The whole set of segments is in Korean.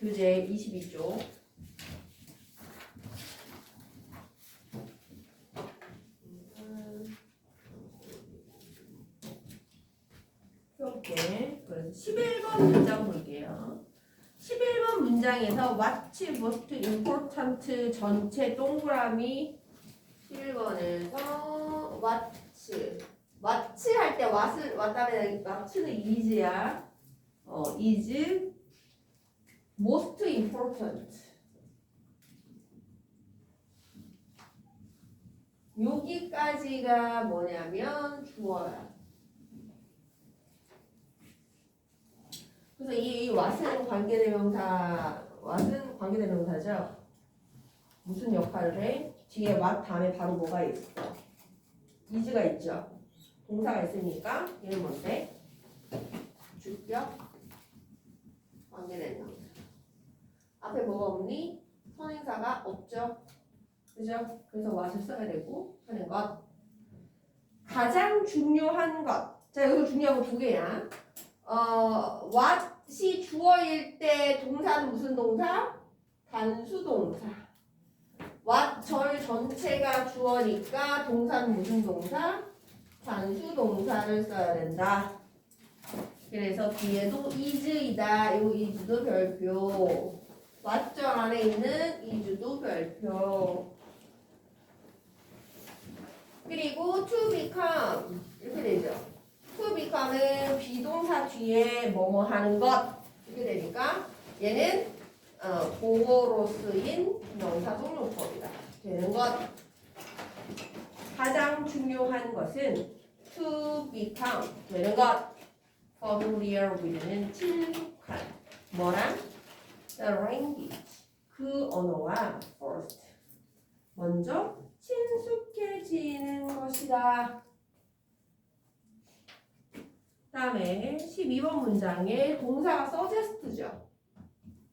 교재 22쪽. 이렇게 그래서 11번 문장 볼게요. 11번 문장에서 what's most important 전체 동그라미 11번에서 what's what's 할때 what을 what 다음에 what는 is야. 어 is most important 여기까지가 뭐냐면 주어야. 그래서 이, 이 what은 관계대명사 what은 관계대명사죠. 무슨 역할을 해? 뒤에 what 다음에 바로 뭐가 있어? is가 있죠. 동사가 있으니까 얘는 뭔데? 주격 관계대명사. 앞에 뭐가 없니? 선행사가 없죠. 그죠? 그래서 what을 써야 되고 하는 것. 가장 중요한 것. 자 여기서 중요한 거 두 개야. 어, what이 주어일 때 동사는 무슨 동사? 단수 동사. what 절 전체가 주어니까 동사는 무슨 동사? 단수 동사를 써야 된다. 그래서 뒤에도 is이다. 이 is도 별표. What 절 안에 있는 is도 별표. 그리고 to become. 이렇게 되죠. to become은 비동사 뒤에 뭐뭐 하는 것. 이렇게 되니까 얘는 어, 보호로 쓰인 명사 동용법이다. 되는 것. 가장 중요한 것은 to become. 되는 것. familiar with는 친숙한. 뭐랑 the language 그 언어와 first 먼저 친숙해지는 것이다. 다음에 12번 문장에 동사가 suggest죠.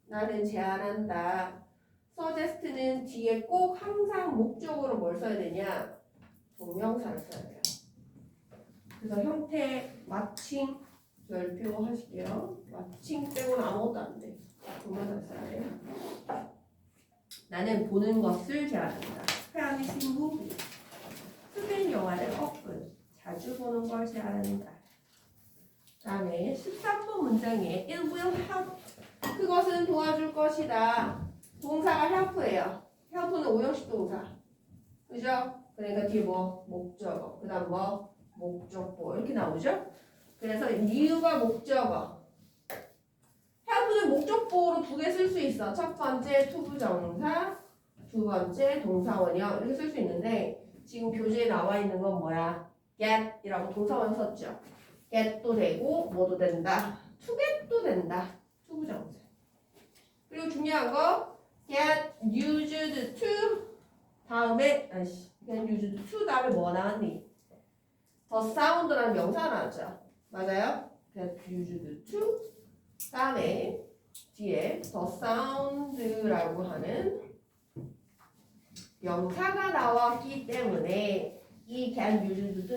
나는 제안한다. suggest는 뒤에 꼭 항상 목적으로 뭘 써야 되냐? 동명사를 써야 돼요. 그래서 형태 마칭 별표 하실게요. 마칭 빼고는 아무것도 안 돼. 나는 보는 것을 제안한다. 페아니시 무비. 수빈 영화를 often 자주 보는 걸 제안한다. 다음에 13번 문장에 it will help 그것은 도와줄 것이다. 동사가 help예요. help는 오형식 동사. 그죠? 그러니까 뒤에 뭐 목적어, 그다음 뭐 목적보 이렇게 나오죠? 그래서 이유가 목적어. Help는 목적보로 두 개 쓸 수 있어. 첫 번째 투부정사, 두 번째 동사원형 이렇게 쓸 수 있는데 지금 교재에 나와 있는 건 뭐야? get이라고 동사원 썼죠. get도 되고 뭐도 된다. get도 된다. 투부정사. 그리고 중요한 거 get used to 다음에 아씨 get used to 다음에 뭐 나왔니? 더 사운드라는 명사 나왔죠. 맞아요? get used to 다음에 뒤에 더 사운드라고 하는 명사가 나왔기 때문에 이 get used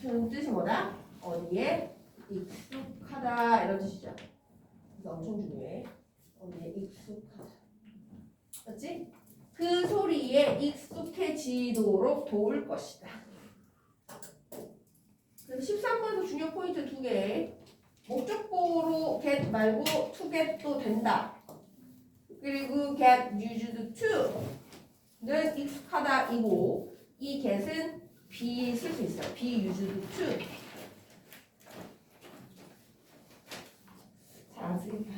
to는 뜻이 뭐다? 어디에 익숙하다 이런 뜻이죠. 그래서 엄청 중요해. 어디에 익숙하다. 맞지? 그 소리에 익숙해지도록 도울 것이다. 그래서 13번에서 중요 포인트 두 개. 목적보로 get 말고 to get도 된다. 그리고 get used to는 익숙하다이고 이 get은 be 쓸 수 있어요. be used to. 잘안 쓰겠다.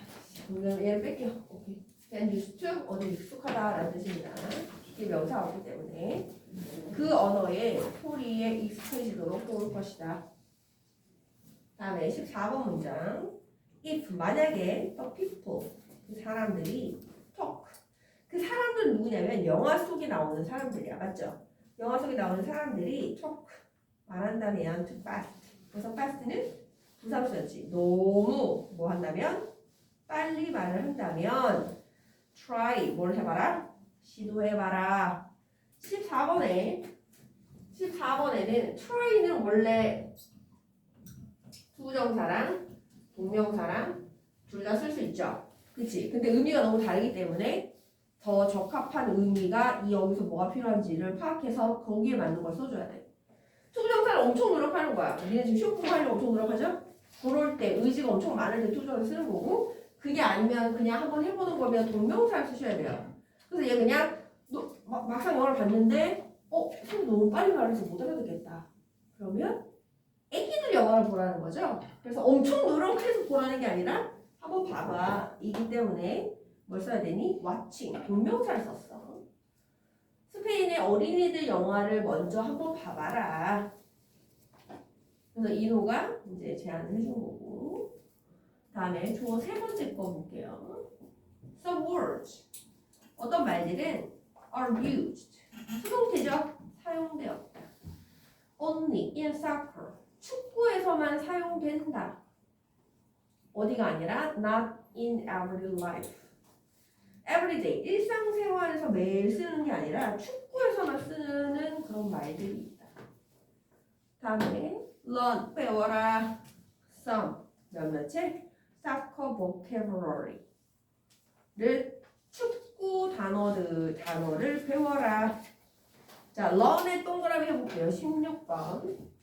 그러면 얘를 뺄게요. 오케이. get used to 어디 익숙하다라는 뜻입니다. 이게 명사가 없기 때문에 그 언어의 소리에 익숙해지도록 도울 것이다. 다음에 14번 문장. if 만약에 the people 그 사람들이 talk. 그 사람들은 누구냐면 영화 속에 나오는 사람들이야. 맞죠? 영화 속에 나오는 사람들이 talk. 말한다면 too fast. 그래서 fast는 부사수였지. 너무 뭐 한다면? 빨리 말을 한다면 try 뭘 해봐라? 시도해봐라. 14번에 14번에는 try는 원래 부정사랑 동명사랑 둘 다 쓸 수 있죠. 그치? 근데 의미가 너무 다르기 때문에 더 적합한 의미가 이 여기서 뭐가 필요한지를 파악해서 거기에 맞는 걸 써줘야 돼. 투부정사를 엄청 노력하는 거야. 니네 지금 시험 공부하려고 엄청 노력하죠? 그럴 때 의지가 엄청 많을 때 투부정사 쓰는 거고 그게 아니면 그냥 한번 해보는 거면 동명사를 쓰셔야 돼요. 그래서 얘 그냥 너, 막, 막상 영화를 봤는데 어? 선생님 너무 빨리 말해서 못 알아듣겠다. 그러면 애기들 영화를 보라는 거죠. 그래서 엄청 노력해서 보라는 게 아니라 한번 봐봐. 이기 때문에 뭘 써야 되니? watching. 동명사를 썼어. 스페인의 어린이들 영화를 먼저 한번 봐봐라. 그래서 이노가 이제 제안을 해준 거고. 다음에 조어 세 번째 거 볼게요. Some words. 어떤 말들은 are used. 수동태죠? 사용되었다. Only in soccer. 축구에서만 사용된다. 어디가 아니라 not in everyday life. everyday 일상생활에서 매일 쓰는 게 아니라 축구에서만 쓰는 그런 말들이 있다. 다음에 learn 배워라. some 몇몇의 soccer vocabulary를 축구 단어들 단어를 배워라. 자, learn의 동그라미 해볼게요. 16번.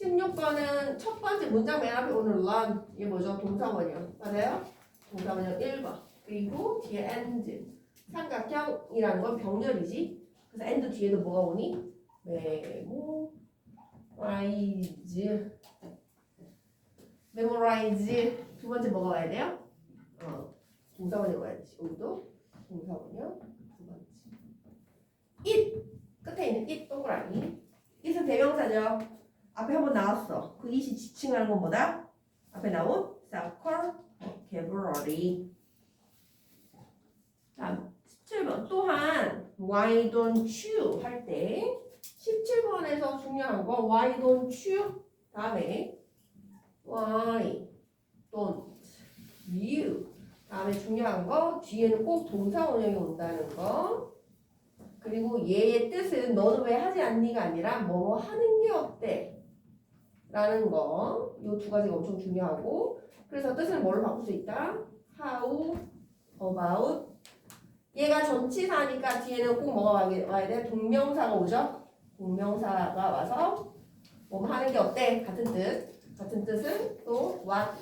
16번은 첫 번째 문장 맨 앞에 오늘 learn 이게 뭐죠? 동사원이요. 맞아요? 동사원이요 1번. 그리고 뒤에 and 삼각형이라는 건 병렬이지. 그래서 and 뒤에도 뭐가 오니? 메모 라이즈 메모라이즈 두 번째 뭐가 와야 돼요? 어 동사원이 와야지. 여기도 동사원이요. 두 번째. it 끝에 있는 it 동그라미. it은 대명사죠. 앞에 한번 나왔어. 그 it이 지칭하는 건 뭐다? 앞에 나온 soccer vocabulary. 다음 17번 또한 why don't you 할 때 17번에서 중요한 거 why don't you 다음에 why don't you 다음에 중요한 거 뒤에는 꼭 동사 원형이 온다는 거 그리고 얘의 뜻은 너는 왜 하지 않니가 아니라 뭐 하는 게 어때 라는 거 이 두 가지가 엄청 중요하고 그래서 뜻을 뭘로 바꿀 수 있다 how about 얘가 전치사니까 뒤에는 꼭 뭐가 와야 돼? 동명사가 오죠? 동명사가 와서 뭐 하는 게 어때? 같은 뜻. 같은 뜻은 또 what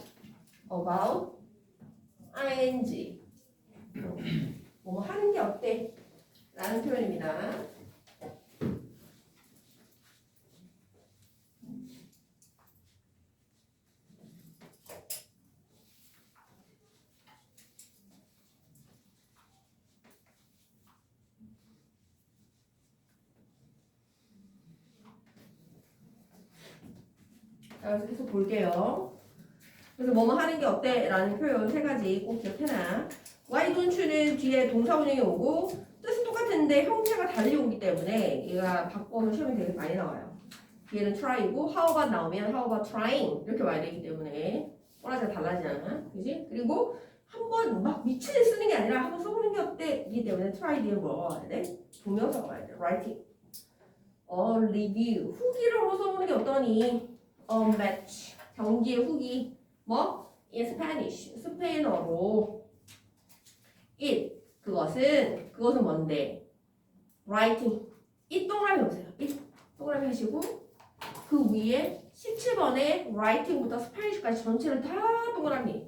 about ing. 뭐 하는 게 어때? 라는 표현입니다. 자, 그래서 계속 볼게요. 그래서 뭐뭐 하는 게 어때? 라는 표현 세 가지 꼭 기억해놔. why don't you는 뒤에 동사 원형이 오고 뜻은 똑같은데 형태가 달리 오기 때문에 얘가 바꿔서 시험에 되게 많이 나와요. 뒤에는 try고 how about 나오면 how about trying 이렇게 와야 되기 때문에 꼬라지가 달라지지 않아. 그지? 그리고 한 번 막 미친 듯이 쓰는 게 아니라 한 번 써보는 게 어때? 이기 때문에 try 뒤에 뭐가 와야 돼? 동명사가 와야 돼. writing. 어, review. 후기를 써보는 게 어떠니? A match 경기의 후기. 뭐? In Spanish. 스페인어로. It. 그것은 그것은 뭔데? Writing. 이 동그라미 보세요. 이 동그라미 하시고 그 위에 17번에 writing부터 스페니쉬까지 전체를 다 동그라미.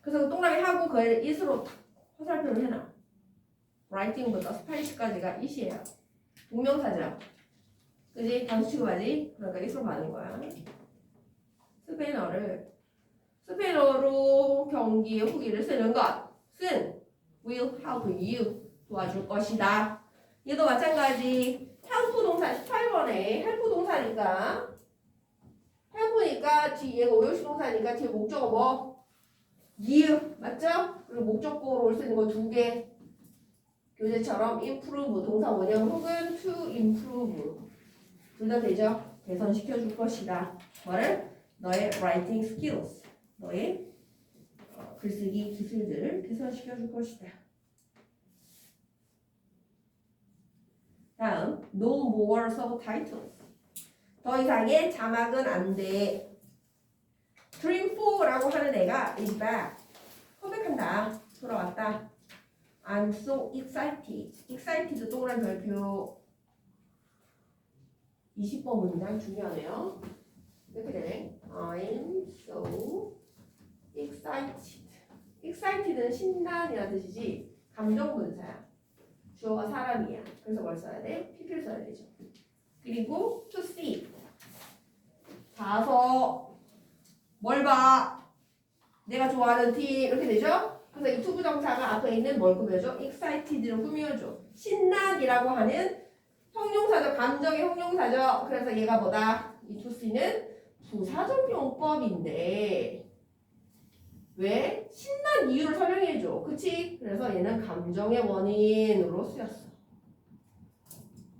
그래서 그 동그라미 하고 그걸 it으로 탁 화살표를 해놔. Writing부터 스페니쉬까지가 it이에요. 동명사죠 그지? 단수 취급하지? 그러니까 it으로 가는 거야. 스페인어를. 스페인어로 경기의 후기를 쓰는 것은 will help you 도와줄 것이다. 얘도 마찬가지. help 동사 18번에 help 동사니까. help니까 뒤에 오요시 동사니까 뒤에 목적어 뭐? you 맞죠? 그리고 목적어로 있는 거 두 개. 교재처럼 improve 동사 원형 혹은 to improve 둘 다 되죠? 개선시켜 줄 것이다. 뭐를? 너의 writing skills, 너의 어, 글쓰기 기술들을 개선시켜 줄 것이다. 다음, no more subtitles. 더 이상의 자막은 안 돼. Dream 4라고 하는 애가 is back. 컴백한 한다. 돌아왔다. I'm so excited. excited 동그란 별표 20번 문장 중요하네요. 이렇게 되네. I'm so excited. excited는 신난이라는 뜻이지 감정 분사야. 주어가 사람이야. 그래서 뭘 써야 돼? pp를 써야 되죠. 그리고 to see. 봐서 뭘 봐? 내가 좋아하는 팀 이렇게 되죠? 그래서 이 투부정사가 앞에 있는 뭘 꾸며줘? excited를 꾸며줘. 신난이라고 하는 형용사죠. 감정의 형용사죠. 그래서 얘가 뭐다? 이 to see는 부사적 용법인데 왜? 신난 이유를 설명해줘. 그치? 그래서 얘는 감정의 원인으로 쓰였어.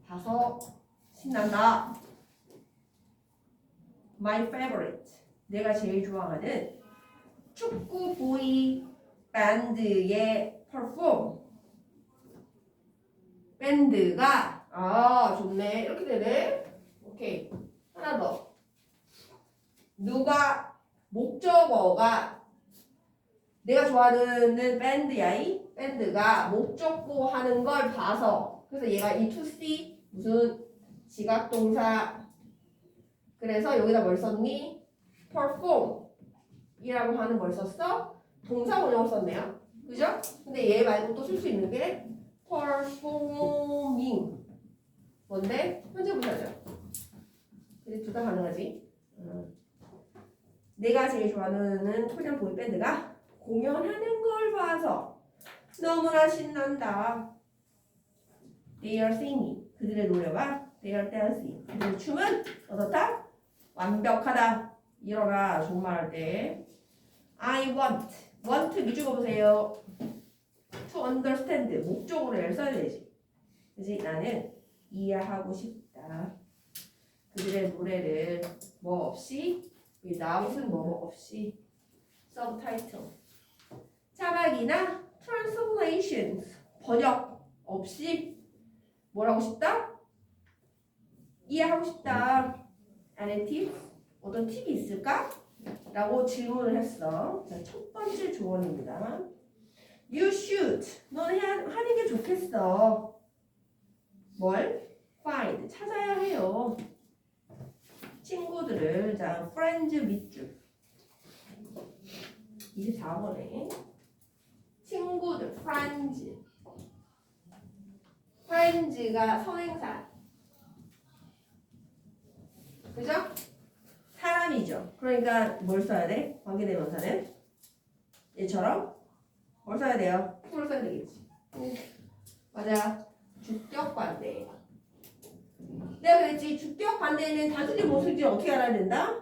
봐서 신난다. My favorite. 내가 제일 좋아하는 축구 보이 밴드의 perform. 밴드가 아 좋네 이렇게 되네. 오케이 하나 더. 누가 목적어가 내가 좋아하는 밴드야 이 밴드가 목적고 하는 걸 봐서 그래서 얘가 이 to see 무슨 지각동사 그래서 여기다 뭘 썼니? perform 이라고 하는 걸 썼어? 동사 원형을 썼네요 그죠? 근데 얘 말고 또 쓸 수 있는 게 performing 뭔데? 현재 분사죠 근데 둘 다 가능하지 음. 내가 제일 좋아하는 코리안 보이 밴드가 공연하는 걸 봐서 너무나 신난다. They are singing. 그들의 노래와 they are dancing. 그들의 춤은 어떻다? 완벽하다. 이러라 정말 때 I want. want 미주어 보세요. To understand. 목적으로 얘를 써야 되지. 그지? 나는 이해하고 싶다. 그들의 노래를 뭐 없이 without은 뭐 없이 subtitle 자막이나 translations 번역 없이 뭘 하고 싶다? 이해하고 싶다. 안에 팁? 어떤 팁이 있을까? 라고 질문을 했어. 자, 첫 번째 조언입니다. You should. 너는 해야, 하는 게 좋겠어. 뭘? find. 찾아야 해요. 친구들을. 자, friends 밑줄. 24번에. 친구들, friends. friends가 선행사. 그죠? 사람이죠. 그러니까 뭘 써야 돼? 관계대명사는 얘처럼 뭘 써야 돼요? 풀을 써야 되겠지. 응. 맞아. 주격 관대. 내가 그랬지. 주격 관대는 단수지 복수지 어떻게 알아야 된다?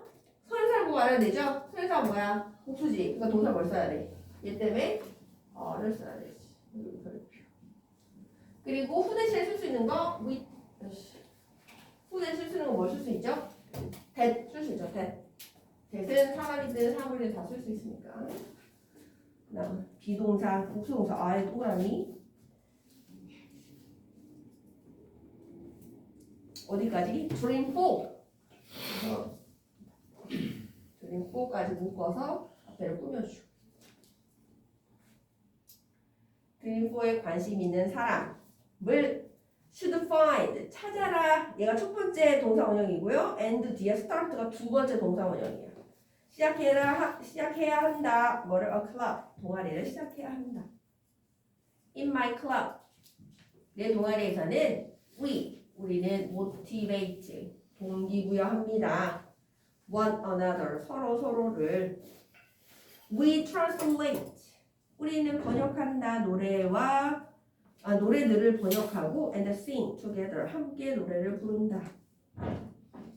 보고 알아야 되죠? 선행사가 뭐야? 복수지. 그러니까 동사 뭘 써야 돼? 얘 때문에 어를 써야 되지. 그리고 후 대신에 쓸 수 있는 거 with 후 대신에 쓸수 있는 거 뭘 쓸 수 있죠? that 쓸수 있죠. that. that은 사람이든 사물이든 다 쓸 수 있으니까. 그다음 비동사, 복수동사 아예 동그라미 어디까지? for. 그래서 dream for까지 묶어서 앞에를 dream for에 관심 있는 사람을 should find 찾아라. 얘가 첫 번째 동사 원형이고요. and 뒤에 start가 두 번째 동사 원형이야. 시작해라 하, 시작해야 한다. 뭐를 a club 동아리를 시작해야 한다. In my club 내 동아리에서는 we 우리는 motivate 동기부여합니다. one another 서로 서로를 we translate 우리는 번역한다 노래와 아, 노래들을 번역하고 and sing together 함께 노래를 부른다.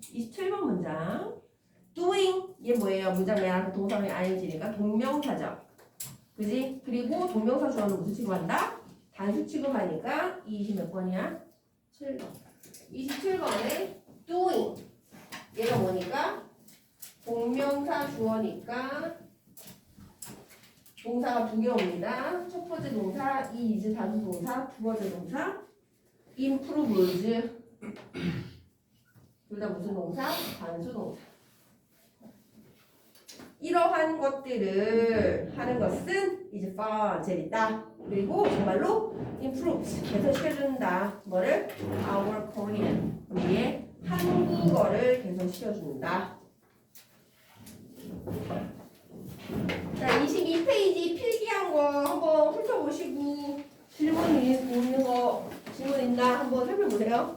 27번 문장 doing 얘 뭐예요? 문장 내 앞에 동사의 ing니까 동명사죠. 그지? 그리고 동명사 주어는 무슨 취급한다? 단수 취급하니까 이몇 번이야? 7번. 27번에 doing 얘가 뭐니까? 동명사 주어니까 동사가 두 개 옵니다. 첫 번째 동사 is 단수 동사, 두 번째 동사 improves 둘 다 무슨 동사? 단수 동사. 이러한 것들을 하는 것은 이제 fun 재밌다. 그리고 정말로 improves 개선시켜준다. 뭐를 our Korean 우리의 한국어를 개선시켜준다. 자, 22페이지 필기한 거 한번 훑어보시고 질문 있는 거 질문 있나 한번 살펴보세요.